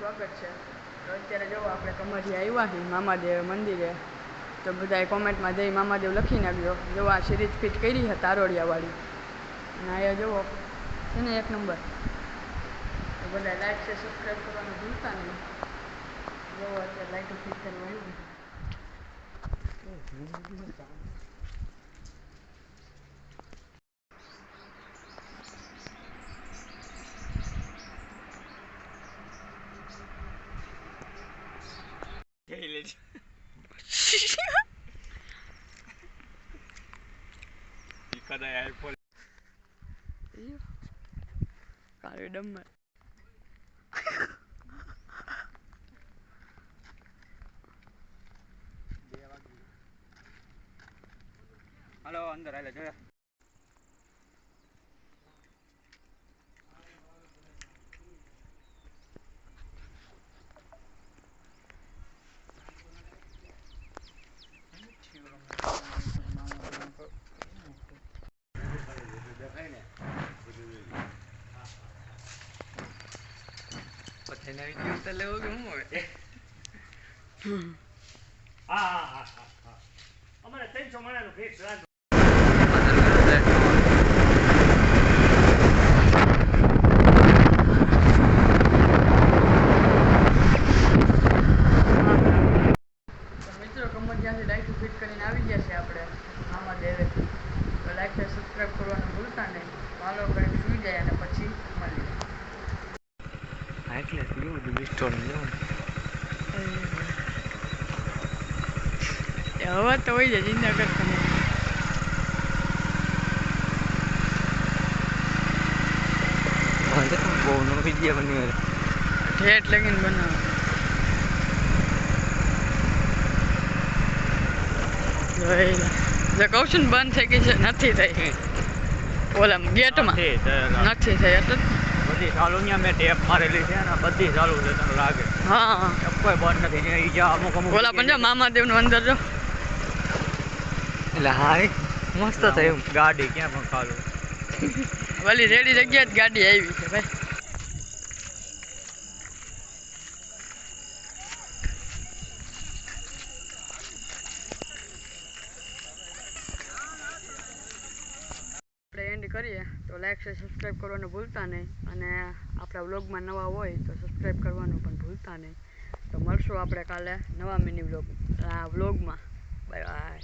સ્વાગત છે. તો અત્યારે જો આપણે કમાથી આવ્યા છીએ, મામાદેવ મંદિરે, તો બધાએ કોમેન્ટમાં જઈ મામાદેવ લખી નાખ્યો જો આ સિરીઝ ફિટ કરી છે તારોડિયાવાળી. અને અહીંયા જુઓ છે ને એક નંબર. તો બધા લાઈક છે સબસ્ક્રાઈબ કરવાનું ભૂલતા નહીં. જુઓ અત્યારે લાઈટો ફિટ કરવા આવ્યું છે જઈ લેજો કદાચ આઈફોન કાળો ડમર હાલો અંદર હાલે જોયા પછી નવી જીવ તો લેવો કે હું હવે હા હા હા હા અમારે ત્રણસો માણાનું ફિક્સ રાખ તો મિત્રો કમર જ્યાંથી લાઈટ ફિટ કરીને આવી ગયા છે આપણે આમાં દેવે તો લાઈક સબસ્ક્રાઈબ કરવાનું ભૂલતા નહીં ફોલો કરીને સુઈ જાય અને પછી એટલે શું બધું વિસ્ટોર એ હવે તો હોય જાય ચિંતા કરતા નહીં બહુ નો વીડિયો બની ઠેઠ લગીને બનાવો. જે કહું છું ને બંધ થઈ ગઈ છે નથી થઈ ઓલા ગેટમાં નથી થઈ એટલે. બધી ચાલુ ત્યાં મેં ટેપ મારેલી છે ને બધી ચાલુ છે તને લાગે. હા. કોઈ બંધ નથી ને ઈજા અમુક અમુક ઓલા પણ જો મામાદેવનું અંદર જો. એટલે હા મસ્ત થયું. ગાડી ક્યાં પણ ચાલુ. વળી રેડી જગ્યાએ જ ગાડી આવી છે ભાઈ. આપણે કરીએ, તો લાઈક છે સબસ્ક્રાઈબ કરવાનું ભૂલતા નહીં. અને આપણા વ્લોગમાં નવા હોય તો સબસ્ક્રાઈબ કરવાનું પણ ભૂલતા નહીં. તો મળશું આપણે કાલે નવા મિની વ્લોગ વ્લોગમાં બાય બાય